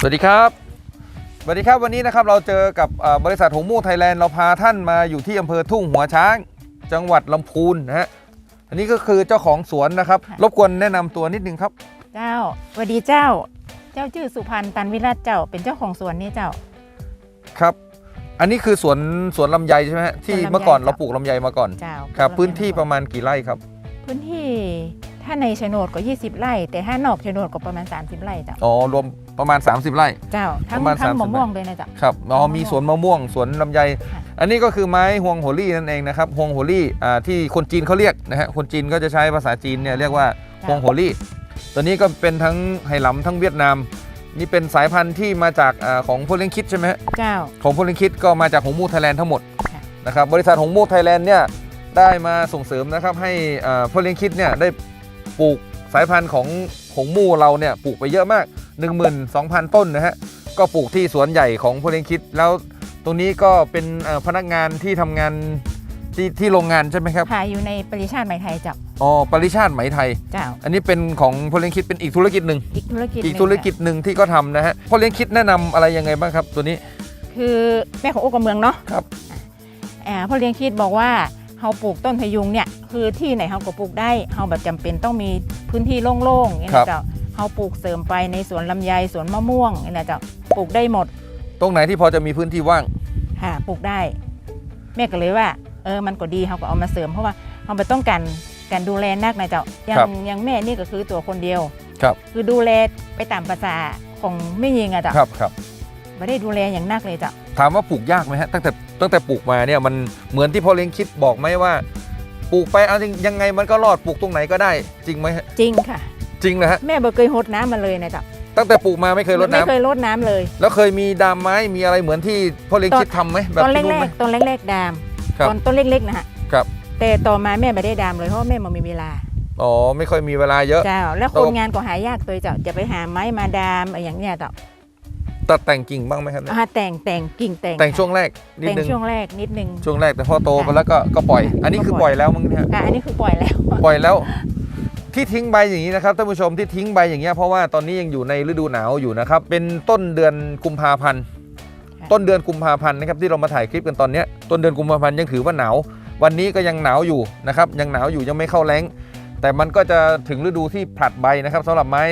สวัสดีครับสวัสดีครับวันนี้นะครับเราเจอกับเอ่อบริษัทหงมู่ไทยแลนด์เราพาท่านมาอยู่ที่อำเภอทุ่งหัวช้าง จังหวัดลำพูนนะฮะอันนี้ก็คือเจ้าของสวนนะครับค่ะรบกวนแนะนำตัวนิดนึงครับ เจ้าสวัสดีเจ้า เจ้าชื่อสุพันธ์ตันวิราชเจ้า เป็นเจ้าของสวนนี่เจ้า ครับ อันนี้คือสวนสวนลำไยใช่ไหมฮะที่สวนลำไยเมื่อก่อนครับ เราปลูกลำไยมาก่อน เจ้าครับเาพื้นที่เยประมาณกี่ไร่ครับ พื้นที่ ถ้าในโฉนดก็ 20 ไร่ แต่ถ้านอกโฉนดก็ประมาณ 30 ไร่เจ้าอ๋อรวมประมาณ 30 ไร่ เจ้าทั้งประมาณทั้ง30 มะม่วงเลยนะเจ้า ครับอ๋อมะม่วงมีสวนมะม่วงสวนลำไย ค่ะอันนี้ก็คือไม้ฮวงโหรี่นั่นเองนะครับฮวงโหรี่อ่าที่คนจีนเขาเรียกนะฮะคนจีนก็จะใช้ภาษาจีนเนี่ยเรียกว่าฮวงโหรี่ ตัวนี้ก็เป็นทั้งไหหลำทั้งเวียดนาม นี่เป็นสายพันธุ์ที่มาจากอาของพวกเลี้ยงคิดใช่ไหมฮะ เจ้า ของพวกเลี้ยงคิดก็มาจากหงมูไทยแลนด์ทั้งหมดค่ะ นะครับบริษัทหงมูไทยแลนด์เนี่ยได้มาส่งเสริมนะครับให้อ่าพวกเลี้ยงคิดเนี่ยได้ ปลูกสายพันธุ์ของหงมูเราเนี่ยปลูกไปเยอะมาก 12,000 ต้นนะฮะก็ปลูกที่สวนใหญ่ของพวกเลี้ยงคิด แล้วตรงนี้ก็เป็นเอ่อพนักงานที่ทำงานที่ที่โรงงานใช่ไหมครับขายอยู่ในปริชาติไหมไทยเจ้าอ๋อปริชาติไหมไทยเจ้าอันนี้เป็นของพวกเลี้ยงคิดเป็นอีกธุรกิจหนึ่งอีกธุรกิจอีกหนึ่งธุรกิจหนึ่งที่ก็ทำนะฮะพวกเลี้ยงคิดแนะนำอะไรยังไงบ้างครับตัวนี้ คือแม่ของโอกกับเมืองเนาะครับอ่าพ่อเลี้ยงคิดบอกว่า เฮาปลูกต้นพยุงเนี่ยคือที่ไหนเฮาก็ปลูกได้เฮาแบบจำเป็นต้องมีพื้นที่โล่งๆอย่างนี้นะเจ้าเฮาปลูกเสริมไปในสวนลำไยสวนมะม่วงนี่นะเจ้าปลูกได้หมด ตรงไหนที่พอจะมีพื้นที่ว่างค่ะปลูกได้แม่ก็เลยว่า เออมันก็ดีเขาก็เอามาเสริมเพราะว่าเขาไม่ต้องการการดูแลนักนะเจ้าอย่าครับงอย่างแม่นี่ก็คือตัวคนเดียวครับ คือดูแลไปตามภาษาของแม่ยิงอะเจ้าครับครับ ไม่ได้ดูแลอย่างนักเลยเจ้าถามว่าปลูกยากไหมฮะตั้งแต่ตั้งแต่ปลูกมาเนี่ยมันเหมือนที่พ่อเลี้ยงคิดบอกไหมว่า ปลูกไปเอาจริงยังไงมันก็รอดปลูกตรงไหนก็ได้ จริงไหมฮะจริงค่ะ จริงนะฮะแม่บ่เคยหดน้ำมาเลยนะเจ้าตั้งแต่ปลูกมาไม่เคยรดไม่น้ำเคยรดน้ำเลย แล้วเคยมีดามไม้มีอะไรเหมือนที่พ่อเลี้ยงตอนคิดทำไหมแบบตอนที่แรนู่นไหมกๆตอนแรกๆดามครับตอนต้นเล็กๆนะฮะครับ แต่ต่อมาแม่ไม่ได้ดามเลยเพราะว่าแม่ไมามีเวลาอ๋อไม่ค่อยมีเวลาเยอะ เจ้าแล้วแล้ควนงานก็หายากตัวเจ้าจะไปหาไม้มาดามอะไรอย่างเนี้ยเจ้า ตัดแต่งกิ่งบ้างไหมครับเนี่ยอ่าแต่งแต่งกิ่งแต่งแต่งช่วงแรกนิดแต่งนึงช่วงแรกนิดนึง ช่วงแรกแต่พอโตไปแล้วก็ก็ปล่อย อันนี้คือปล่อยแล้วมั้งเนี่ยอะอันนี้คือปล่อยแล้ว ปล่อยแล้ว ที่ทิ้งใบอย่างนี้นะครับท่านผู้ชมที่ทิ้งใบอย่างเงี้ยเพราะว่าตอนนี้ยังอยู่ในฤดูหนาวอยู่นะครับ เป็นต้นเดือนกุมภาพันธ์ค่ะต้นเดือนกุมภาพันธ์นะครับที่เรามาถ่ายคลิปกันตอนเนี้ยต้นเดือนกุมภาพันธ์ยังถือว่าหนาว วันนี้ก็ยังหนาวอยู่นะครับยังหนาวอยู่ยังไม่เข้าแล้ง แต่มันก็จะถึงฤดูที่ผลัดใบนะครับสำหรับไม้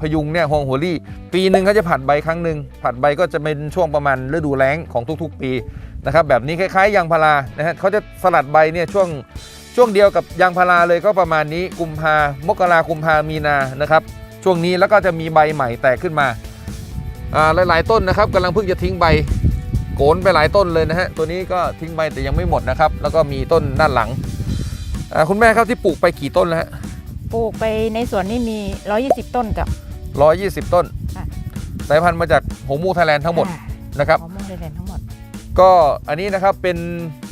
พยุงเนี่ยฮวงหัวรี่ ปีหนึ่งเขาจะผลัดใบครั้งหนึ่งผลัดใบก็จะเป็นช่วงประมาณฤดูแล้งของทุกๆ ปีนะครับแบบนี้คล้ายๆยางพารานะฮะเขาจะสลัดใบเนี่ยช่วงช่วงเดียวกับยางพาราเลยก็ประมาณนี้กุมภามกรากุมภามีนานะครับช่วงนี้แล้วก็จะมีใบใหม่แตกขึ้นมาอ่าหลายๆต้นนะครับกำลังเพิ่งจะทิ้งใบโกนไปหลายต้นเลยนะฮะตัวนี้ก็ทิ้งใบแต่ยังไม่หมดนะครับแล้วก็มีต้นด้านหลัง อ่าคุณแม่ครับที่ปลูกไปกี่ต้นแล้วฮะปลูกไปในสวนนี่มี 120 ต้นจ้ะ ร้อยยี่สิบต้น ค่ะ สายพันธุ์มาจากหงมูไทยแลนด์ทั้งหมดอ่านะครับ ของมงเดลนทั้งหมด ก็อันนี้นะครับเป็น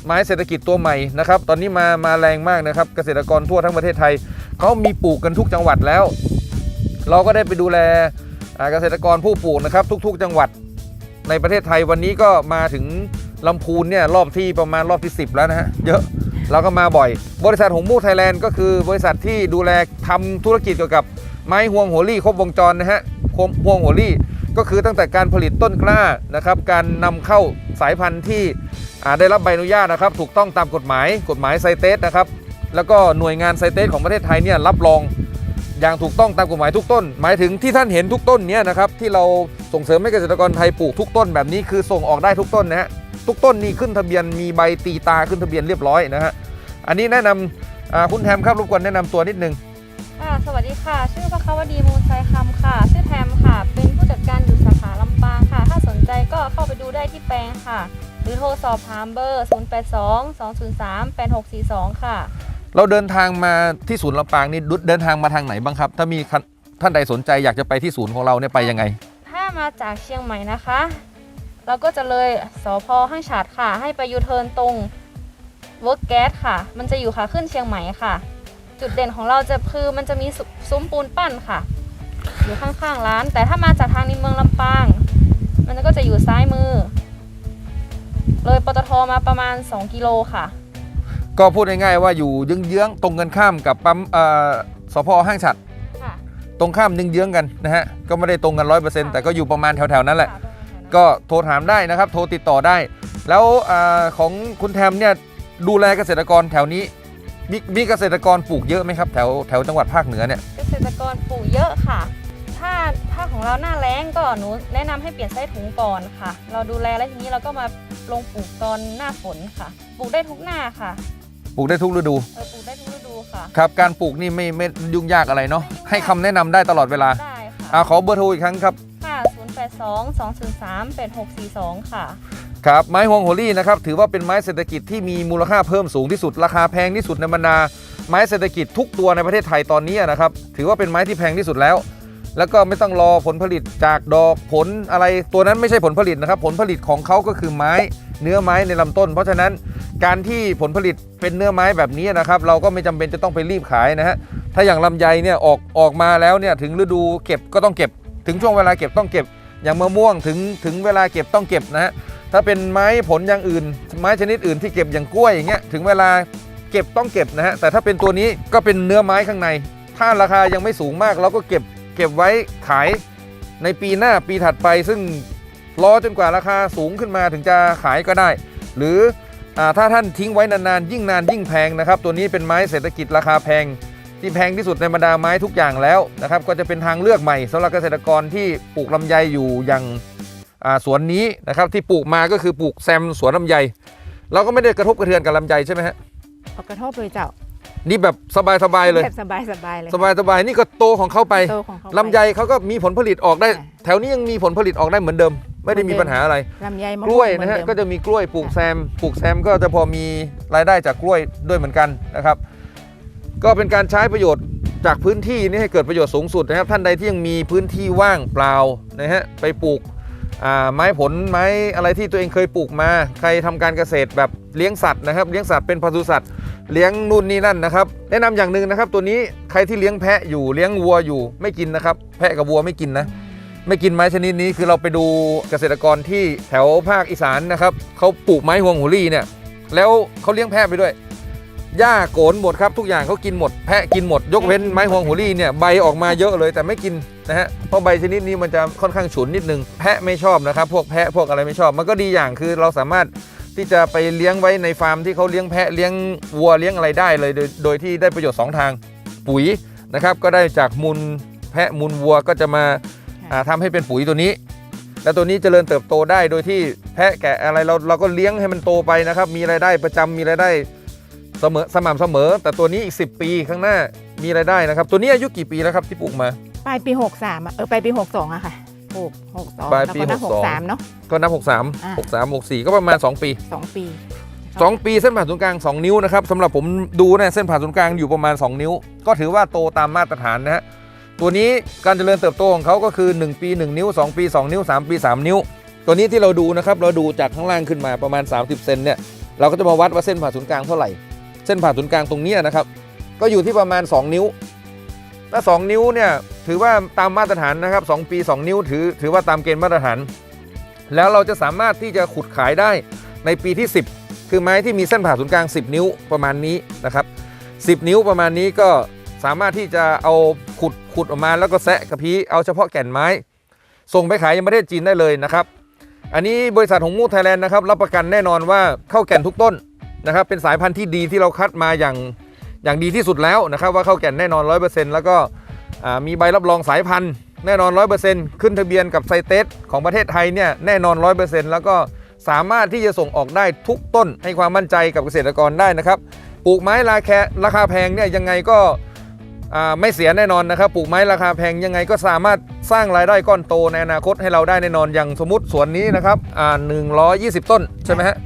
ไม้เศรษฐกิจตัวใหม่นะครับ ตอนนี้มามาแรงมากนะครับ เกษตรกรทั่วทั้งประเทศไทยเขามีปลูกกันทุกจังหวัดแล้ว เราก็ได้ไปดูแลอ่าเกษตรกรผู้ปลูกนะครับ ทุก ๆ จังหวัดในประเทศไทยวันนี้ก็มาถึงลำพูนเนี่ยรอบที่ประมาณรอบที่ 10 แล้วนะฮะเยอะ เราก็มาบ่อย บริษัทหงมูไทยแลนด์ก็คือบริษัทที่ดูแลทำธุรกิจเกี่ยวกับไม้ห่วงหัวรี่ครบวงจรนะฮะห่วงหัวรี่ก็คือตั้งแต่การผลิตต้นกล้านะครับ การนำเข้าสายพันธุ์ที่ได้รับใบอนุญาตนะครับ ถูกต้องตามกฎหมายกฎหมายไซเตสนะครับ แล้วก็หน่วยงานไซเตสของประเทศไทยเนี่ยรับรองอย่างถูกต้องตามกฎหมายทุกต้น หมายถึงที่ท่านเห็นทุกต้นเนี่ยนะครับที่เราส่งเสริมให้เกษตรกรไทยปลูกทุกต้นแบบนี้คือส่งออกได้ทุกต้นนะฮะ ทุกต้นนี่ขึ้นทะเบียนมีใบตีตาขึ้นทะเบียนเรียบร้อยนะฮะอันนี้แนะนำอ่าคุณแทมครับรบกวนแนะนำตัวนิดนึงค่ะสวัสดีค่ะ ชื่อพระควดีมูลไซคำค่ะ ชื่อแทมค่ะ เป็นผู้จัดการอยู่สาขาลำปางค่ะ ถ้าสนใจก็เข้าไปดูได้ที่แปลงค่ะ หรือโทรสอบถามเบอร์ 082 203 8642 ค่ะ เราเดินทางมาที่ศูนย์ลำปางนี่เดินทางมาทางไหนบ้างครับ ถ้ามีคันท่านใดสนใจอยากจะไปที่ศูนย์ของเราเนี่ยไปยังไง ถ้ามาจากเชียงใหม่นะคะ เราก็จะเลยสอพอห้างฉาดค่ะ ให้ไปยูเทิร์นตรงเวิร์กแก๊สค่ะ มันจะอยู่ขาขึ้นเชียงใหม่ค่ะ จุดเด่นของเราจะคือมันจะมีซุซุ้มปูนปั้นค่ะ อยู่ข้างๆร้าน แต่ถ้ามาจากทางในเมืองลำปาง มันก็จะอยู่ซ้ายมือ เลยปตทมาประมาณ 2 กิโลค่ะ ก็พูดง่ายๆว่าอยู่เยื้องๆตรงกันข้ามกับปั๊มเอ่อสพห้างฉัดค่ะตรงข้ามเยื้องๆกันนะฮะก็ไม่ได้ตรงกัน100%แต่ก็อยู่ประมาณแถวๆนั้นแหละค่ะตรงนั้น ก็โทรถามได้นะครับ โทรติดต่อได้ แล้วอาของคุณแทมเนี่ยดูแลเกษตรกรแถวนี้มีมีเกษตรกรปลูกเยอะไหมครับแถวแถวจังหวัดภาคเหนือเนี่ยเกษตรกรปลูกเยอะค่ะ ถ้าถ้าของเราหน้าแล้งก็หนูแนะนำให้เปลี่ยนไส้ถุงก่อนค่ะ เราดูแลแล้วทีนี้เราก็มาลงปลูกตอนหน้าฝนค่ะ ปลูกได้ทุกหน้าค่ะ ปลูกได้ทุกฤดูเออปลูกได้ทุกฤดูค่ะ ครับการปลูกนี่ไม่ไม่ยุ่งยากอะไรเนาะให้คำแนะนำได้ตลอดเวลาได้ค่ะอ่าขอเบอร์โทรอีกครั้งครับ 082 203 8642 ค่ะ ครับไม้ฮวงโฮลี่นะครับถือว่าเป็นไม้เศรษฐกิจที่มีมูลค่าเพิ่มสูงที่สุด ราคาแพงที่สุดในบรรดาไม้เศรษฐกิจทุกตัวในประเทศไทยตอนนี้นะครับถือว่าเป็นไม้ที่แพงที่สุดแล้ว แล้วก็ไม่ต้องรอผลผลิตจากดอกผลอะไรตัวนั้นไม่ใช่ผลผลิตนะครับ ผลผลิตของเขาก็คือไม้เนื้อไม้ในลำต้น เพราะฉะนั้นการที่ผลผลิตเป็นเนื้อไม้แบบนี้นะครับ เราก็ไม่จำเป็นจะต้องไปรีบขายนะฮะถ้าอย่างลำไยเนี่ยออกออกมาแล้วเนี่ยถึงฤดูเก็บก็ต้องเก็บ ถึงช่วงเวลาเก็บต้องเก็บ อย่างมะม่วงถึงถึงเวลาเก็บต้องเก็บนะฮะถ้าเป็นไม้ผลอย่างอื่น ไม้ชนิดอื่นที่เก็บอย่างกล้วยอย่างเงี้ยถึงเวลาเก็บต้องเก็บนะฮะแต่ถ้าเป็นตัวนี้ก็เป็นเนื้อไม้ข้างใน ถ้าราคายังไม่สูงมากเราก็เก็บเก็บไว้ขายในปีหน้าปีถัดไป ซึ่งรอจนกว่าราคาสูงขึ้นมาถึงจะขายก็ได้ หรืออถ้าท่านทิ้งไว้นานๆ ยิ่งนานยิ่งแพงนะครับ ตัวนี้เป็นไม้เศรษฐกิจราคาแพง ที่แพงที่สุดในบรรดาไม้ทุกอย่างแล้วนะครับ ก็จะเป็นทางเลือกใหม่สำหรับเกษตรกรที่ปลูกลำไยอยู่อย่างอ่าสวนนี้นะครับที่ปลูกมาก็คือปลูกแซมสวนลำไย เราก็ไม่ได้กระทบกระเทือนกับลำไยใช่ไหมฮะเอากระทบเลยเจ้านี่แบบสบายๆเลยแบบสบายสบายๆเลยสบายๆนี่ก็โตของเขาไปโตของเขาปลำไยเขาก็มีผลผลิตออกได้อ่าแถวนี้ยังมีผลผลิตออกได้เหมือนเดิม ไม่ได้มีเหมือนเดิมปัญหาอะไรลำไยมะกล้วยม่งนะฮะเหมือก็เดิมจะมีกล้วยปลูกแซม ปลูกแซมก็จะพอมีรายได้จากกล้วยด้วยเหมือนกันนะครับ ก็เป็นการใช้ประโยชน์จากพื้นที่นี่ให้เกิดประโยชน์สูงสุดนะครับ ท่านใดที่ยังมีพื้นที่ว่างเปล่านะฮะไปปลูกไม้ผลไม้อะไรที่ตัวเองเคยปลูกมา ใครทำการเกษตรแบบเลี้ยงสัตว์นะครับ เลี้ยงสัตว์เป็นปศุสัตว์เลี้ยงนู่นนี่นั่นนะครับ แนะนำอย่างหนึ่งนะครับ ตัวนี้ใครที่เลี้ยงแพะอยู่เลี้ยงวัวอยู่ไม่กินนะครับ แพะกับวัวไม่กินนะไม่กินไม้ชนิดนี้คือเราไปดูเกษตรกรที่แถวภาคอีสานนะครับเขาปลูกไม้ฮวงหูรี่เนี่ยแล้วเขาเลี้ยงแพะไปด้วย หญ้าโกนหมดครับทุกอย่างเขากินหมด แพะกินหมด ยกเว้นไม้ฮวงหูรี่เนี่ยใบออกมาเยอะเลยแต่ไม่กินนะฮะเพราะใบชนิดนี้มันจะค่อนข้างฉุนนิดนึงแพะไม่ชอบนะครับ พวกแพะพวกอะไรไม่ชอบ มันก็ดีอย่างคือเราสามารถที่จะไปเลี้ยงไว้ในฟาร์มที่เขาเลี้ยงแพะเลี้ยงวัวเลี้ยงอะไรได้เลย โดยโดยที่ได้ประโยชน์สองทางปุ๋ยนะครับก็ได้จากมูลแพะมูลวัวก็จะมาอ่าทำให้เป็นปุ๋ยตัวนี้ แล้วตัวนี้เจริญเติบโตได้โดยที่แพะแกะอะไรเราเราก็เลี้ยงให้มันโตไปนะครับ มีรายได้ประจำมีรายได้ เสมอสม่ำเสมอ แต่ตัวนี้อีก 10 ปีข้างหน้ามีรายได้นะครับ ตัวนี้อายุกี่ปีแล้วครับที่ปลูกมา ปลายปี 63อะเออปลายปี 62อะค่ะปลูก62ปลายปีแล้วก็นับ62 63เนาะ ก็นับอ่า63 63 64 ก็ประมาณ 2 ปี2ปี2 ปีเส้นผ่านศูนย์กลาง 2 นิ้วนะครับสำหรับผมดูเนี่ยเส้นผ่านศูนย์กลางอยู่ประมาณ 2 นิ้ว ก็ถือว่าโตตามมาตรฐานนะฮะตัวนี้การเจริญเติบโตของเขาก็คือ 1 ปี 1 นิ้ว 2 ปี 2 นิ้ว 3 ปี 3 นิ้ว ตัวนี้ที่เราดูนะครับเราดูจากข้างล่างขึ้นมาประมาณ 30เซนเนี่ยเราก็จะมาวัดว่าเส้นผ่าศูนย์กลางเท่าไหร่ เส้นผ่าศูนย์กลางตรงนี้นะครับ ก็อยู่ที่ประมาณ 2 นิ้วถ้า2นิ้วเนี่ยถือว่าตามมาตรฐานนะครับ2ปี 2 นิ้วถือถือว่าตามเกณฑ์มาตรฐาน แล้วเราจะสามารถที่จะขุดขายได้ในปีที่ 10 คือไม้ที่มีเส้นผ่าศูนย์กลาง 10 นิ้วประมาณนี้นะครับ10 นิ้วประมาณนี้ก็สามารถที่จะเอาขุดขุดออกมาแล้วก็แซะกระพี้เอาเฉพาะแก่นไม้ ส่งไปขายยังประเทศจีนได้เลยนะครับ อันนี้บริษัทหงมูไทยแลนด์นะครับรับประกันแน่นอนว่าเข้าแก่นทุกต้น นะครับเป็นสายพันธุ์ที่ดีที่เราคัดมาอย่างอย่างดีที่สุดแล้วนะครับว่าเข้าแก่นแน่นอน 100%แล้วก็มีใบรับรองสายพันธุ์แน่นอน 100%ขึ้นทะเบียนกับไซเตสของประเทศไทยเนี่ยแน่นอน 100%แล้วก็สามารถที่จะส่งออกได้ทุกต้นให้ความมั่นใจกับเกษตรกรได้นะครับปลูกไม้ราคาราคาแพงเนี่ยยังไงก็ไม่เสียแน่นอนนะครับปลูกไม้ราคาแพงยังไงก็สามารถสร้างรายได้ก้อนโตในอนาคตให้เราได้แน่นอนอย่างสมมติสวนนี้นะครับอ่า120ต้นใช่ไหมฮะ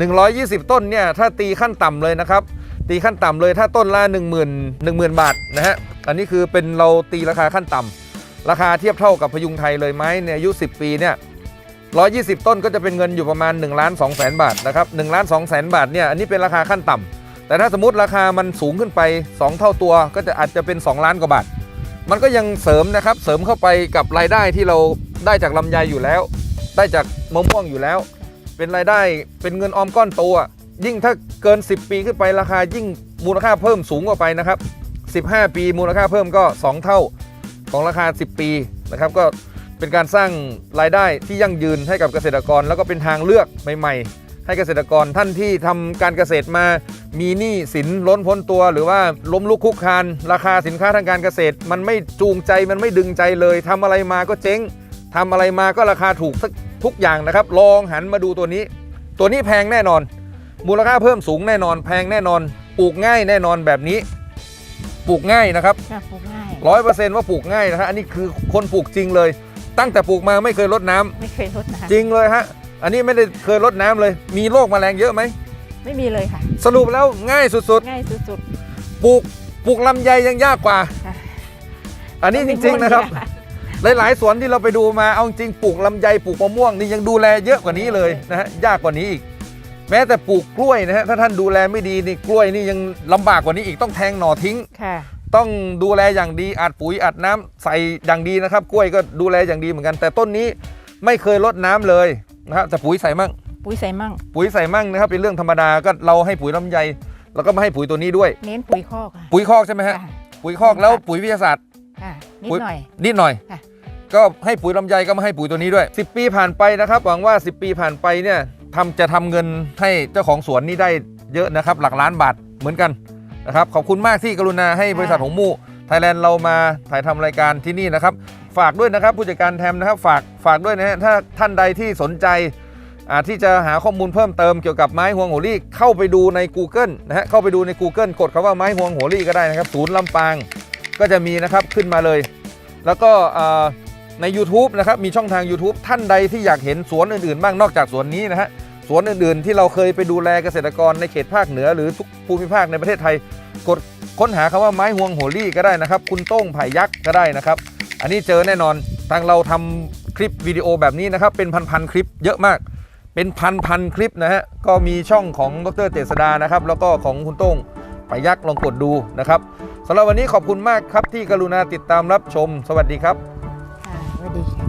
120 ต้นเนี่ยถ้าตีขั้นต่ำเลยนะครับ ตีขั้นต่ำเลยถ้าต้นละ1 0 0 0 0 1 0,000 บาทนะฮะอันนี้คือเป็นเราตีราคาขั้นต่ำราคาเทียบเท่ากับพยุงไทยเลยไหมในอายุ 10 ปีเนี่ย120 ต้นก็จะเป็นเงินอยู่ประมาณ1ล้าน2แสนบาทนะครับ1ล้าน2แสนบาทเนี่ยอันนี้เป็นราคาขั้นต่ำแต่ถ้าสมมติราคามันสูงขึ้นไป 2 เท่าตัวก็จะอาจจะเป็น 2 ล้านกว่าบาท มันก็ยังเสริมนะครับเสริมเข้าไปกับรายได้ที่เราได้จากลำไยอยู่แล้ว ได้จากมะม่วงอยู่แล้ว เป็นรายได้เป็นเงินออมก้อนโตอะยิ่งถ้าเกิน 10 ปีขึ้นไปราคายิ่งมูลค่าเพิ่มสูงกว่าไปนะครับ 15 ปีมูลค่าเพิ่มก็ 2 เท่าของราคา 10 ปีนะครับ ก็เป็นการสร้างรายได้ที่ยั่งยืนให้กับเกษตรกร แล้วก็เป็นทางเลือกใหม่ ๆ ให้เกษตรกรท่านที่ทำการเกษตรมา มีหนี้สินล้นพ้นตัว หรือว่าล้มลุกคลุกคาน ราคาสินค้าทางการเกษตร มันไม่จูงใจมันไม่ดึงใจเลยทำอะไรมาก็เจ๊งทำอะไรมาก็ราคาถูกสัก ทุกอย่างนะครับ ลองหันมาดูตัวนี้ ตัวนี้แพงแน่นอน มูลค่าเพิ่มสูงแน่นอน แพงแน่นอน ปลูกง่ายแน่นอนแบบนี้ ปลูกง่ายนะครับค่ะปลูกง่ายร้อยเปอร์เซ็นต์ว่าปลูกง่ายนะฮะอันนี้คือคนปลูกจริงเลย ตั้งแต่ปลูกมาไม่เคยรดน้ำไม่เคยลดน้ำจริงเลยฮะอันนี้ไม่ได้เคยรดน้ำเลย มีโรคแมลงเยอะไหมไม่มีเลยค่ะ สรุปแล้วง่ายสุดง่ายสุดๆ ปลูกปลูกลำไยยังยากกว่าค่ะอันๆนี้จริงๆนะครับ หลาย ๆ สวนที่เราไปดูมาเอาจริงปลูกลำไยปลูกมะม่วงนี่ยังดูแลเยอะกว่านี้เลยนะฮะยากกว่านี้อีก แม้แต่ปลูกกล้วยนะฮะถ้าท่านดูแลไม่ดีนี่กล้วยนี่ยังลำบากกว่านี้อีกต้องแทงหน่อทิ้ง ค่ะ ต้องดูแลอย่างดีอัดปุ๋ยอัดน้ำใส่อย่างดีนะครับ กล้วยก็ดูแลอย่างดีเหมือนกัน แต่ต้นนี้ไม่เคยลดน้ำเลยนะครับแต่ปุ๋ยใส่มั่ง ปุ๋ยใส่มั่ง ปุ๋ยใส่มั่งนะครับเป็นเรื่องธรรมดาก็เราให้ปุ๋ยลำไยแล้วก็มาให้ปุ๋ยตัวนี้ด้วย เน้นปุ๋ยคอกค่ะปุ๋ยคอกใช่ไหมฮะค่ะปุ๋ยคอกแล้วปุ๋ยวิทยาศาสตร์ค่ะ นิดปุ๋ยหน่อย นิดหน่อยค่ะก็ให้ปุ๋ยลำไยก็มาให้ปุ๋ยตัวนี้ด้วย 10 ปีผ่านไปนะครับ หวังว่า 10 ปีผ่านไปเนี่ยทำจะทำเงินให้เจ้าของสวนนี่ได้เยอะนะครับ หลักล้านบาทเหมือนกันนะครับขอบคุณมากที่กรุณาให้บริษัทหงมู่ไทยแลนด์เรามาถ่ายทำรายการที่นี่นะครับ ฝากด้วยนะครับผู้จัดการแทมนะครับฝากฝากด้วยนะฮะถ้าท่านใดที่สนใจอ่าที่จะหาข้อมูลเพิ่มเติมเกี่ยวกับไม้ฮวงโหรี่เข้าไปดูใน Google นะฮะเข้าไปดูใน Google กดคำว่าไม้ฮวงโหรี่ก็ได้นะครับ ศูนย์ลำปาง ก็จะมีนะครับขึ้นมาเลย แล้วก็ใน YouTube นะครับมีช่องทาง YouTube ท่านใดที่อยากเห็นสวนอื่นๆบ้างนอกจากสวนนี้นะฮะสวนอื่นๆ ที่เราเคยไปดูแลเกษตรกรในเขตภาคเหนือหรือทุกภูมิภาคในประเทศไทย กดค้นหาคำว่าไม้ฮวงโหรี่ก็ได้นะครับ คุณโต้งไผ่ยักษ์ก็ได้นะครับ อันนี้เจอแน่นอนทางเราทำคลิปวิดีโอแบบนี้นะครับ เป็นพันๆคลิปเยอะมาก เป็นพันๆคลิปนะฮะก็มีช่องของดรเจษดานะครับ แล้วก็ของคุณโต้งไผ่ยักษ์ลองกดดูนะครับ สำหรับวันนี้ขอบคุณมากครับที่กรุณาติดตามรับชม สวัสดีครับ ค่ะสวัสดีค่ะ